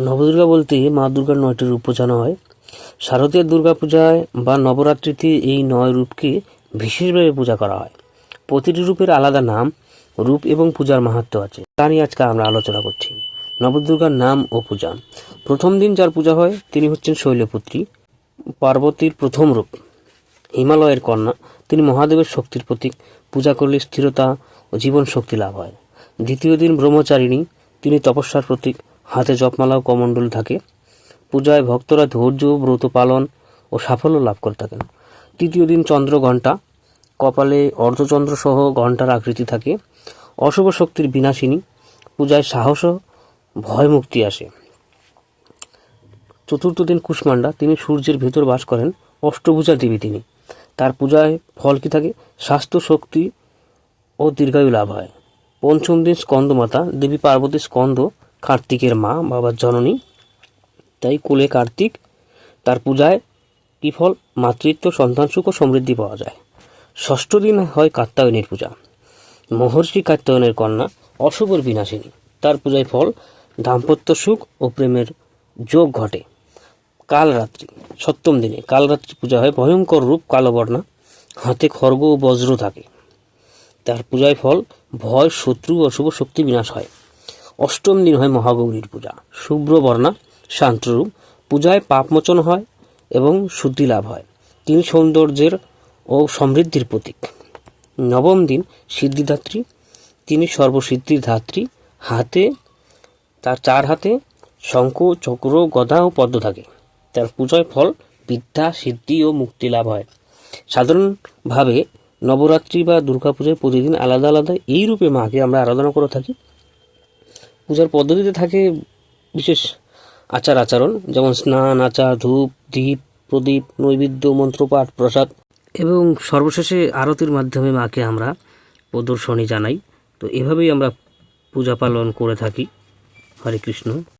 নবদুর্গা বলতে মা দুর্গার নয়টি রূপ বোঝানো হয়। শারদীয় দুর্গা পূজায় বা নবরাত্রিতে এই নয় রূপকে বিশেষভাবে পূজা করা হয়। প্রতিটি রূপের আলাদা নাম, রূপ এবং পূজার মাহাত্ম্য আছে। তা নিয়ে আজকে আমরা আলোচনা করছি। নবদুর্গার নাম ও পূজা। প্রথম দিন যার পূজা হয়, তিনি হচ্ছেন শৈলপুত্রী, পার্বতীর প্রথম রূপ। হিমালয়ের কন্যা, তিনি মহাদেবের শক্তির প্রতীক। পূজা করলে স্থিরতা ও জীবন শক্তি লাভ হয়। দ্বিতীয় দিন ব্রহ্মচারিণী, তিনি তপস্যার প্রতীক। হাতে জপমালা ও কমণ্ডল থাকে। পূজায় ভক্তরা ধৈর্য, ব্রত পালন ও সাফল্য লাভ করে থাকেন। তৃতীয় দিন চন্দ্র ঘণ্টা। কপালে অর্ধচন্দ্র সহ ঘণ্টার আকৃতি থাকে। অশুভ শক্তির বিনাশিনী। পূজায় সাহস ভয় মুক্তি আসে। চতুর্থ দিন কুষ্মান্ডা তিনি সূর্যের ভিতর বাস করেন। অষ্টভূজা দেবী তিনি। তার পূজায় ফল কি থাকে? স্বাস্থ্য, শক্তি ও দীর্ঘায়ু লাভ হয়। পঞ্চম দিন স্কন্দমাতা। দেবী পার্বতী স্কন্দ। কার্তিকের মা, বাবার জননী। তাই কুলে কার্তিক, তার পূজায় কি ফল মাতৃত্ব, সন্তান সুখ ও সমৃদ্ধি পাওয়া যায়। ষষ্ঠ দিন হয় কাত্যায়নের পূজা। মহর্ষি কাত্যায়নের কন্যা অশুভর বিনাশিনী। তার পূজায় ফল দাম্পত্য সুখ ও প্রেমের যোগ ঘটে। কালরাত্রি, সপ্তম দিনে কালরাত্রি পূজা হয় ভয়ঙ্কর রূপ কালো বর্ণা হাতে খর্গ ও বজ্র থাকে। তার পূজায় ফল ভয়, শত্রু অশুভ শক্তি বিনাশ হয়। অষ্টম দিন হয় মহাগৌরীর পূজা। শুভ্র বর্ণা শান্তরূপ পূজায় পাপমোচন হয় এবং শুদ্ধি লাভ হয়। তিনি সৌন্দর্যের ও সমৃদ্ধির প্রতীক। নবম দিন সিদ্ধিধাত্রী তিনি সর্বসিদ্ধির ধাত্রী হাতে, তার চার হাতে শঙ্খ, চক্র, গদা ও পদ্ম থাকে। তার পূজায় ফল, বিদ্যা, সিদ্ধি ও মুক্তি লাভ হয়। সাধারণভাবে নবরাত্রি বা দুর্গাপূজায় প্রতিদিন আলাদা আলাদা এই রূপে মাকে আমরা আরাধনা করে থাকি। পূজার পদ্ধতিতে থাকে বিশেষ আচার আচরণ, যেমন স্নান, আচার, ধূপ, দীপ, প্রদীপ, নৈবেদ্য, মন্ত্রপাঠ, প্রসাদ। এবং সর্বশেষে আরতির মাধ্যমে মাকে আমরা প্রদর্শনী জানাই। তো এভাবেই আমরা পূজা পালন করে থাকি। হরে কৃষ্ণ।